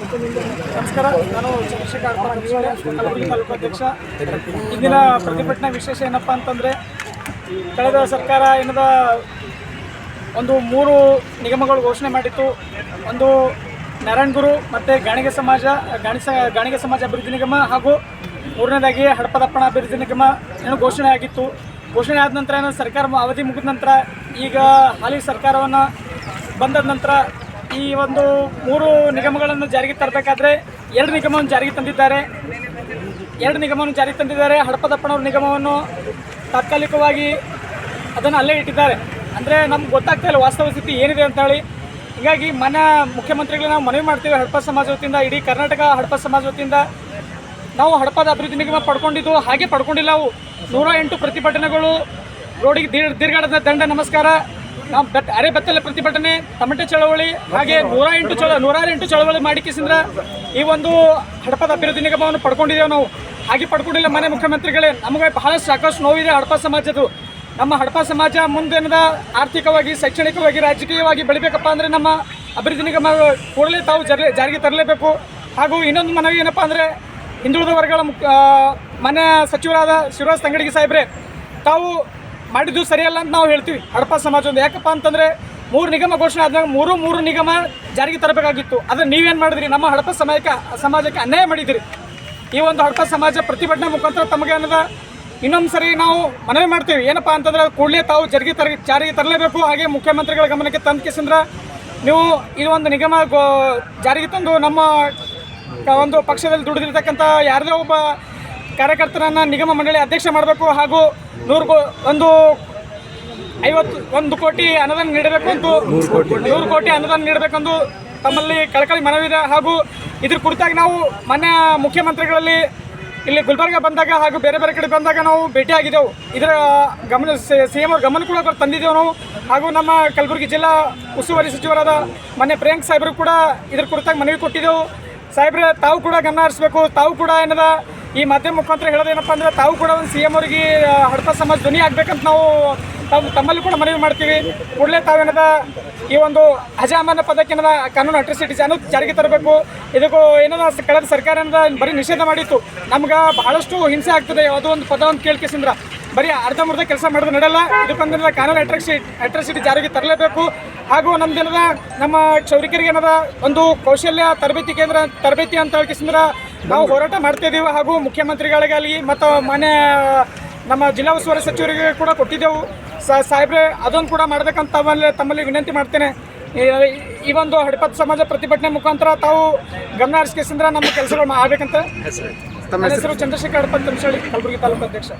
ನಮಸ್ಕಾರ. ನಾನು ಚಂದ್ರಶೇಖರ್ ತಾಲೂಕು ಅಧ್ಯಕ್ಷ. ಇಂದಿನ ಪ್ರತಿಭಟನೆ ವಿಶೇಷ ಏನಪ್ಪ ಅಂತಂದರೆ, ಕಳೆದ ಸರ್ಕಾರ ಏನದ ಒಂದು ಮೂರು ನಿಗಮಗಳು ಘೋಷಣೆ ಮಾಡಿತ್ತು. ಒಂದು ನಾರಾಯಣಗುರು ಮತ್ತು ಗಾಣಿಗೆ ಸಮಾಜ ಗಾಣಿ ಗಾಣಿಗೆ ಸಮಾಜ ಅಭಿವೃದ್ಧಿ ನಿಗಮ ಹಾಗೂ ಮೂರನೇದಾಗಿ ಹಡಪದಪ್ಪಣ ಅಭಿವೃದ್ಧಿ ನಿಗಮ ಏನು ಘೋಷಣೆ ಆಗಿತ್ತು. ಘೋಷಣೆ ಆದ ನಂತರ ಏನು ಸರ್ಕಾರ ಅವಧಿ ಮುಗಿದ ನಂತರ ಈಗ ಹಾಲಿ ಸರ್ಕಾರವನ್ನು ಬಂದ ನಂತರ ಈ ಒಂದು ಮೂರು ನಿಗಮಗಳನ್ನು ಜಾರಿಗೆ ತರಬೇಕಾದ್ರೆ ಎರಡು ನಿಗಮವನ್ನು ಜಾರಿಗೆ ತಂದಿದ್ದಾರೆ. ಎರಡು ನಿಗಮವನ್ನು ಜಾರಿಗೆ ತಂದಿದ್ದಾರೆ. ಹಡಪದಪ್ಪನವ್ರ ನಿಗಮವನ್ನು ತಾತ್ಕಾಲಿಕವಾಗಿ ಅದನ್ನು ಅಲ್ಲೇ ಇಟ್ಟಿದ್ದಾರೆ. ಅಂದರೆ ನಮ್ಗೆ ಗೊತ್ತಾಗ್ತಾ ಇಲ್ಲ ವಾಸ್ತವ ಸ್ಥಿತಿ ಏನಿದೆ ಅಂತ ಹೇಳಿ. ಹೀಗಾಗಿ ಮನ ಮುಖ್ಯಮಂತ್ರಿಗಳಿಗೆ ನಾವು ಮನವಿ ಮಾಡ್ತೀವಿ ಹಡಪ ಸಮಾಜ ವತಿಯಿಂದ, ಇಡೀ ಕರ್ನಾಟಕ ಹಡಪ ಸಮಾಜ ವತಿಯಿಂದ. ನಾವು ಹಡಪದ ಅಭಿವೃದ್ಧಿ ನಿಗಮ ಪಡ್ಕೊಂಡಿದ್ದು, ಹಾಗೆ ಪಡ್ಕೊಂಡಿಲ್ಲ ನಾವು ನೂರ ಎಂಟು ಪ್ರತಿಭಟನೆಗಳು ರೋಡಿಗೆ ದೀರ್ ದೀರ್ಘಾಡದ ದಂಡ ನಮಸ್ಕಾರ. ನಾವು ಬೆತ್ತ ಅರೆ ಬೆತ್ತಲೆ ಪ್ರತಿಭಟನೆ ತಮಟೆ ಚಳವಳಿ, ಹಾಗೆ ನೂರ ಎಂಟು ಚಳ ನೂರಾರು ಎಂಟು ಚಳವಳಿ ಮಾಡಿಕಿಸಿಂದ್ರ ಈ ಒಂದು ಹಡಪದ ಅಭಿವೃದ್ಧಿ ನಿಗಮವನ್ನು ಪಡ್ಕೊಂಡಿದ್ದೇವೆ ನಾವು. ಹಾಗೆ ಪಡ್ಕೊಂಡಿಲ್ಲ ಮನೆ ಮುಖ್ಯಮಂತ್ರಿಗಳೇ, ನಮಗೆ ಬಹಳ ಸಾಕಷ್ಟು ನೋವಿದೆ ಹಡಪ ಸಮಾಜದ್ದು. ನಮ್ಮ ಹಡಪ ಸಮಾಜ ಮುಂದಿನದ ಆರ್ಥಿಕವಾಗಿ, ಶೈಕ್ಷಣಿಕವಾಗಿ, ರಾಜಕೀಯವಾಗಿ ಬೆಳಿಬೇಕಪ್ಪ ಅಂದರೆ ನಮ್ಮ ಅಭಿವೃದ್ಧಿ ನಿಗಮ ಕೂಡಲೇ ತಾವು ಜಾರಿ ಜಾರಿಗೆ ತರಲೇಬೇಕು. ಹಾಗೂ ಇನ್ನೊಂದು ಮನವಿ ಏನಪ್ಪ ಅಂದರೆ, ಹಿಂದುಳಿದ ವರ್ಗಗಳ ಮುಖ್ಯ ಮನೆ ಸಚಿವರಾದ ಶಿವರಾಜ್ ತಂಗಡಿಗೆ ಸಾಹೇಬ್ರೆ, ತಾವು ಮಾಡಿದ್ದು ಸರಿಯಲ್ಲ ಅಂತ ನಾವು ಹೇಳ್ತೀವಿ. ಹಡಪ ಸಮಾಜ ಒಂದು ಯಾಕಪ್ಪ ಅಂತಂದರೆ ಮೂರು ನಿಗಮ ಘೋಷಣೆ ಆದಾಗ ಮೂರು ಮೂರು ನಿಗಮ ಜಾರಿಗೆ ತರಬೇಕಾಗಿತ್ತು. ಆದರೆ ನೀವೇನು ಮಾಡಿದ್ರಿ? ನಮ್ಮ ಹಡಪ ಸಮಯಕ್ಕೆ ಸಮಾಜಕ್ಕೆ ಅನ್ಯಾಯ ಮಾಡಿದಿರಿ ಈ ಒಂದು ಹಡಪ ಸಮಾಜ ಪ್ರತಿಭಟನೆ ಮುಖಾಂತರ ತಮಗೆ ಅನ್ನದ ಇನ್ನೊಂದು ಸರಿ ನಾವು ಮನವಿ ಮಾಡ್ತೀವಿ. ಏನಪ್ಪಾ ಅಂತಂದ್ರೆ ಕೂಡಲೇ ತಾವು ಜಾರಿಗೆ ತರ ಜಾರಿಗೆ ತರಲೇಬೇಕು. ಹಾಗೆ ಮುಖ್ಯಮಂತ್ರಿಗಳ ಗಮನಕ್ಕೆ ತಂದು ಕೇಸಂದ್ರ ನೀವು ಒಂದು ನಿಗಮ ಜಾರಿಗೆ ತಂದು ನಮ್ಮ ಒಂದು ಪಕ್ಷದಲ್ಲಿ ದುಡಿದಿರ್ತಕ್ಕಂಥ ಯಾರದೇ ಒಬ್ಬ ಕಾರ್ಯಕರ್ತರನ್ನ ನಿಗಮ ಮಂಡಳಿ ಅಧ್ಯಕ್ಷ ಮಾಡಬೇಕು ಹಾಗೂ ನೂರು ಒಂದು ಐವತ್ತು, ಒಂದು ಕೋಟಿ ಅನುದಾನ ನೀಡಬೇಕು ಅಂತ ನೂರು ಕೋಟಿ ಅನುದಾನ ನೀಡಬೇಕೆಂದು ತಮ್ಮಲ್ಲಿ ಕಳಕಳಿ ಮನವಿದೆ ಹಾಗೂ ಇದ್ರ ಕುರಿತಾಗಿ ನಾವು ಮಾನ್ಯ ಮುಖ್ಯಮಂತ್ರಿಗಳಲ್ಲಿ ಇಲ್ಲಿ ಗುಲ್ಬರ್ಗ ಬಂದಾಗ ಹಾಗೂ ಬೇರೆ ಬೇರೆ ಕಡೆ ಬಂದಾಗ ನಾವು ಭೇಟಿಯಾಗಿದ್ದೆವು. ಇದರ ಗಮನ ಸಿ ಎಂ ಅವ್ರ ಗಮನ ಕೂಡ ತಂದಿದ್ದೆವು ನಾವು. ಹಾಗೂ ನಮ್ಮ ಕಲಬುರಗಿ ಜಿಲ್ಲಾ ಉಸ್ತುವಾರಿ ಸಚಿವರಾದ ಮೊನ್ನೆ ಪ್ರಿಯಾಂಕ್ ಸಾಹೇಬರು ಕೂಡ ಇದ್ರ ಕುರಿತಾಗಿ ಮನವಿ ಕೊಟ್ಟಿದ್ದೆವು. ಸಾಹೇಬ್ರೆ, ತಾವು ಕೂಡ ಗಮನ ಹರಿಸ್ಬೇಕು. ತಾವು ಕೂಡ ಏನದ ಈ ಮಾಧ್ಯಮ ಮುಖಾಂತರ ಹೇಳೋದೇನಪ್ಪ ಅಂದ್ರೆ ತಾವು ಕೂಡ ಒಂದು ಸಿ ಎಂ ಅವರಿಗೆ ಹಡತ ಸಮಾಜ ಧ್ವನಿ ಆಗ್ಬೇಕಂತ ನಾವು ತಾವು ತಮ್ಮಲ್ಲಿ ಕೂಡ ಮನವಿ ಮಾಡ್ತೀವಿ. ಕೂಡಲೇ ತಾವೇನದ ಈ ಒಂದು ಅಜಾಮಾನ ಪದಕ್ಕೆ ಏನದ ಕಾನೂನು ಅಟ್ರಿಸಿಟೀಸ್ ಅನ್ನೋದು ಜಾರಿಗೆ ತರಬೇಕು. ಇದಕ್ಕೂ ಏನದ ಕಳೆದ ಸರ್ಕಾರ ಏನದ ಬರೀ ನಿಷೇಧ ಮಾಡಿತ್ತು. ನಮ್ಗೆ ಬಹಳಷ್ಟು ಹಿಂಸೆ ಆಗ್ತದೆ. ಯಾವುದೋ ಒಂದು ಪದ ಒಂದು ಕೇಳ್ಕೇಸಿಂದ್ರ ಬರೀ ಅರ್ಧಂಬರ್ಧ ಕೆಲಸ ಮಾಡೋದು ನಡೆಯಲ್ಲ. ಇದಕ್ಕೊಂದೇನದ ಕಾನೂನು ಅಟ್ರಾಕ್ಸಿ ಅಟ್ರಿಸಿಟಿ ಜಾರಿಗೆ ತರಲೇಬೇಕು. ಹಾಗೂ ನಮ್ದೇನದ ನಮ್ಮ ಕ್ಷೌರಿಕರಿಗೆ ಏನದ ಒಂದು ಕೌಶಲ್ಯ ತರಬೇತಿ ಕೇಂದ್ರ, ತರಬೇತಿ ಅಂತ ಹೇಳ್ಕೇಸಿಂದ್ರ ನಾವು ಹೋರಾಟ ಮಾಡ್ತಾ ಹಾಗೂ ಹಾಗೂ ಅಲ್ಲಿ ಮತ್ತು ಮನೆ ನಮ್ಮ ಜಿಲ್ಲಾ ಉಸ್ತುವಾರಿ ಸಚಿವರಿಗೆ ಕೂಡ ಕೊಟ್ಟಿದ್ದೆವು. ಸಾಹೇಬ್ರೆ ಅದೊಂದು ಕೂಡ ಮಾಡಬೇಕಂತ ತಮ್ಮಲ್ಲಿ ತಮ್ಮಲ್ಲಿ ವಿನಂತಿ ಮಾಡ್ತೇನೆ. ಈ- ಒಂದು ಹಡಪತ್ ಸಮಾಜ ಪ್ರತಿಭಟನೆ ಮುಖಾಂತರ ತಾವು ಗಮನ ಹರಿಸ್ಕೇಸಿಂದ್ರ ನಮ್ಮ ಕೆಲಸಗಳು ಆಗಬೇಕಂತ. ನನ್ನ ಹೆಸರು ಚಂದ್ರಶೇಖರ್ ಹಡಪತ್ ತಂಶಾಳಿ ಕಲಬುರಗಿ ತಾಲೂಕು ಅಧ್ಯಕ್ಷ.